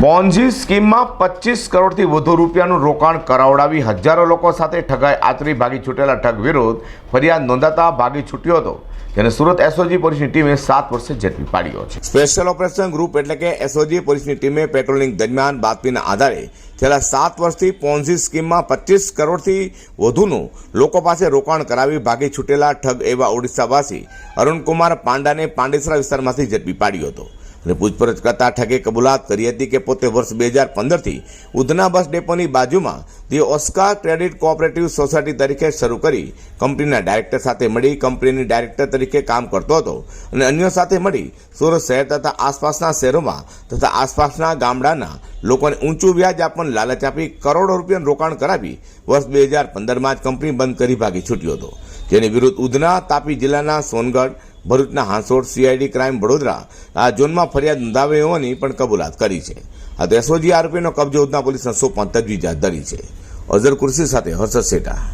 Ponzi સ્કીમમાં પચીસ કરોડથી વધુ રૂપિયાનું રોકાણ કરાવડાવી હજારો લોકો સાથે ઠગાઈ આતરી ભાગી છૂટેલા ઠગ વિરુદ્ધ ફરિયાદ નોંધાતા ભાગી છૂટ્યો હતો, જેને સુરત એસઓજી પોલીસની ટીમે સાત વર્ષે ઝડપી પાડ્યો છે. સ્પેશિયલ ઓપરેશન ગ્રુપ એટલે કે એસઓજી પોલીસની ટીમે પેટ્રોલિંગ દરમિયાન બાતમીના આધારે છેલ્લા સાત વર્ષથી પોન્ઝી સ્કીમમાં પચીસ કરોડથી વધુનું લોકો પાસે રોકાણ કરાવી ભાગી છૂટેલા ઠગ એવા ઓડિશાવાસી અરુણકુમાર પાંડાને પાંડેસરા વિસ્તારમાંથી ઝડપી પાડ્યો હતો. અને પૂછપરછ કરતા ઠગે કબૂલાત કરી હતી કે પોતે વર્ષ બે હજાર પંદરથી ઉધના બસ ડેપોની બાજુમાં the Oscar credit cooperative society તરીકે શરૂ કરી કંપનીના ડાયરેક્ટર સાથે મળી, કંપનીની ડાયરેક્ટર તરીકે કામ કરતો હતો અને અન્યો સાથે મળી સુરત શહેર તથા આસપાસના શહેરોમાં તથા આસપાસના ગામડાના લોકોને ઊંચું વ્યાજ આપવાની લાલચ આપી કરોડો રૂપિયાનું રોકાણ કરાવી વર્ષ બે હજાર પંદરમાં જ કંપની બંધ કરી ભાગી છૂટ્યો હતો. જેની વિરુદ્ધ ઉધના તાપી જિલ્લાના સોનગઢ ભરૂચના હાંસોડ સીઆઈડી ક્રાઇમ વડોદરા આ ઝોનમાં ફરિયાદ નોંધાવી હોવાની પણ કબૂલાત કરી છે. આ એસઓજી આરોપીનો કબજો ઉધના પોલીસના સોંપવા તજવીજ હાથ ધરી છે. અઝર કુર્સી સાથે હર્ષદ શેઠા